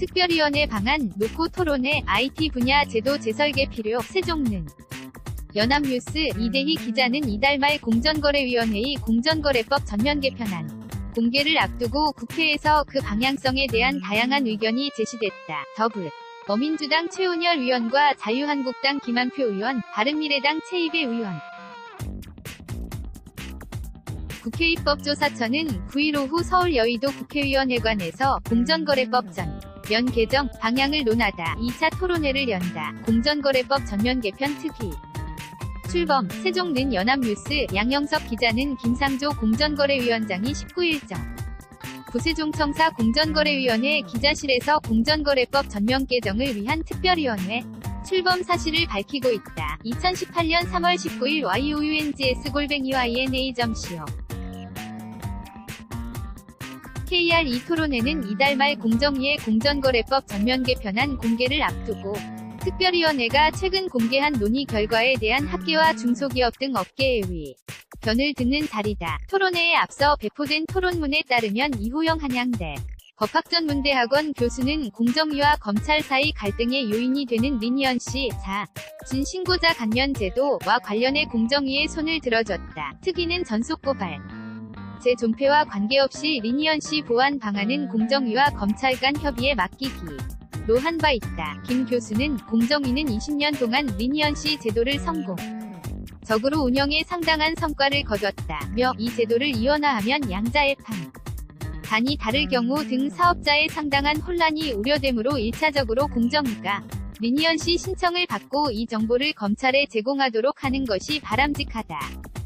특별위원회 방안, 노코 토론회, IT 분야 제도 재설계 필요, 세종능. 연합뉴스 이대희 기자는 이달 말 공정거래위원회의 공정거래법 전면 개편안 공개를 앞두고 국회에서 그 방향성에 대한 다양한 의견이 제시됐다. 더불 어민주당 최은열 의원과 자유한국당 김한표 의원, 바른미래당 최이배 의원. 국회 입법조사처는 9일 오후 서울 여의도 국회의원회관에서 공정거래법 전 면 개정 방향을 논하다. 2차 토론회를 연다. 공정거래법 전면 개편 특위. 출범. 세종는 연합뉴스. 양영섭 기자는 김상조 공정거래위원장이 19일정. 부세종청사 공정거래위원회 기자실에서 공정거래법 전면 개정을 위한 특별위원회. 출범 사실을 밝히고 있다. 2018년 3월 19일 youngs-ina.co KR2 토론회는 이달 말 공정위의 공정거래법 전면 개편안 공개를 앞두고 특별위원회가 최근 공개한 논의 결과에 대한 학계와 중소기업 등 업계의 의 견을 듣는 자리다. 토론회에 앞서 배포된 토론문에 따르면 이호영 한양대 법학전문대학원 교수는 공정위와 검찰 사이 갈등의 요인이 되는 리니언 씨, 자, 진 신고자 간면 제도와 관련해 공정위에 손을 들어줬다. 특위는 전속 고발. 제 존폐와 관계없이 리니언 씨 보완 방안은 공정위와 검찰 간 협의에 맡기기. 로 한 바 있다. 김 교수는 공정위는 20년 동안 리니언 씨 제도를 성공. 적으로 운영에 상당한 성과를 거뒀다며 이 제도를 이원화하면 양자의 판. 단이 다를 경우 등 사업자의 상당한 혼란이 우려되므로 1차적으로 공정위가 리니언 씨 신청을 받고 이 정보를 검찰에 제공하도록 하는 것이 바람직하다.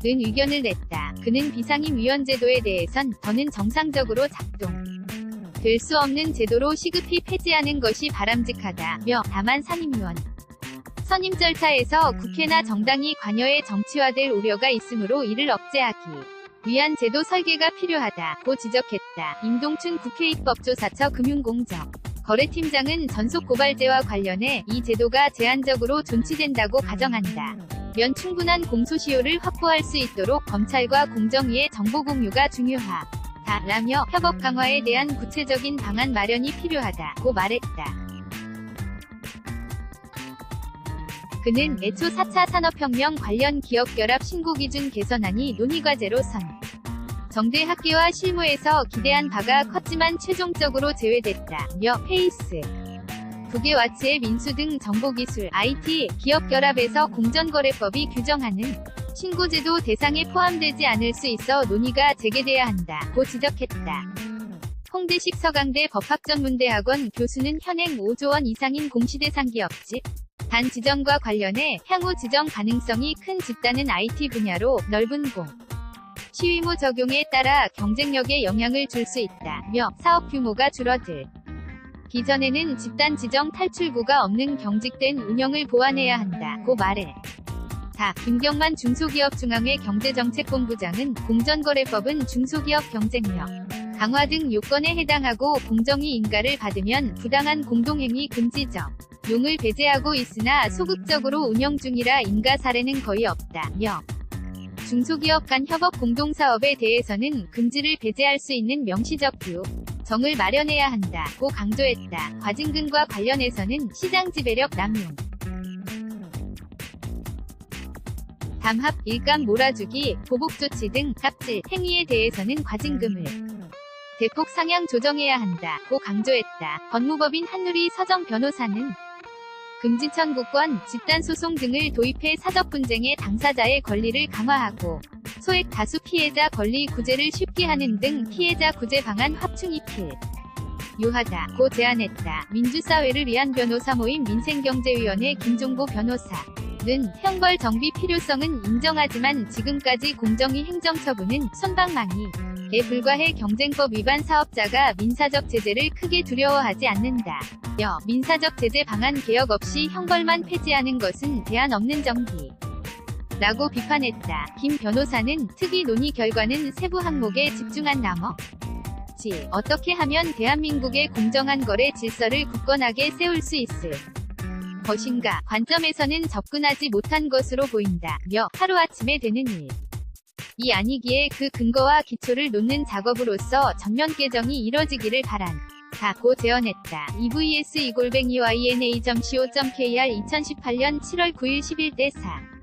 는 의견을 냈다. 그는 비상임 위원 제도에 대해선 더는 정상적으로 작동. 될 수 없는 제도로 시급히 폐지하는 것이 바람직하다며 다만 상임위원 선임 절차에서 국회나 정당이 관여에 정치화될 우려가 있으므로 이를 억제하기 위한 제도 설계가 필요하다고 지적했다. 임동춘 국회 입법조사처 금융공정 거래팀장은 전속 고발제와 관련해 이 제도가 제한적으로 존치된다고 가정한다. 면 충분한 공소시효를 확보할 수 있도록 검찰과 공정위의 정보 공유가 중요하. 다라며 협업 강화에 대한 구체적인 방안 마련이 필요하다고 말했다. 그는 애초 4차 산업혁명 관련 기업결합 신고기준 개선안이 논의과제로 선. 정대 학계와 실무에서 기대한 바가 컸지만 최종적으로 제외됐다며 페이스. 국외 와치의 민수 등 정보기술, IT, 기업결합에서 공정거래법이 규정하는 신고제도 대상에 포함되지 않을 수 있어 논의가 재개돼야 한다고 지적했다. 홍대식 서강대 법학전문대학원 교수는 현행 5조 원 이상인 공시대상 기업집 단 지정과 관련해 향후 지정 가능성이 큰 집단은 IT 분야로 넓은 공 시위무 적용에 따라 경쟁력에 영향을 줄 수 있다며 사업 규모가 줄어들. 기전에는 집단 지정 탈출구가 없는 경직된 운영을 보완해야 한다고 말해. 다 김경만 중소기업 중앙회 경제정책본부장은 공정거래법은 중소기업 경쟁력 강화 등 요건에 해당하고 공정위 인가를 받으면 부당한 공동행위 금지적 용을 배제하고 있으나 소극적으로 운영 중이라 인가 사례는 거의 없다며 중소기업 간 협업 공동사업에 대해서는 금지를 배제할 수 있는 명시적 규 정을 마련해야 한다고 강조했다. 과징금과 관련해서는 시장 지배력 남용 담합, 일감 몰아주기, 보복 조치 등 갑질, 행위에 대해서는 과징금을 대폭 상향 조정해야 한다고 강조했다. 법무법인 한누리 서정 변호사는 금지 청구권, 집단소송 등을 도입해 사적 분쟁의 당사자의 권리를 강화하고 소액 다수 피해자 권리 구제를 쉽게 하는 등 피해자 구제 방안 확충이 필. 유하다 고 제안했다. 민주사회를 위한 변호사 모임 민생경제위원회 김종보 변호사. 는 형벌 정비 필요성은 인정하지만 지금까지 공정위 행정처분은 손방망이 에 불과해 경쟁법 위반 사업자가 민사적 제재를 크게 두려워하지 않는다. 여 민사적 제재 방안 개혁 없이 형벌만 폐지하는 것은 대안 없는 정기. 라고 비판했다. 김 변호사는 특위 논의 결과는 세부 항목에 집중한 나머 지 어떻게 하면 대한민국의 공정한 거래 질서를 굳건하게 세울 수 있을 것인가 관점에서는 접근하지 못한 것으로 보인다 며 하루아침에 되는 일. 이 아니기에 그 근거와 기초를 놓는 작업으로서 전면 개정이 이뤄지기를 바란. 다고 제언했다. evs2골뱅이 YNA.co.kr 2018년 7월 9일 11대 4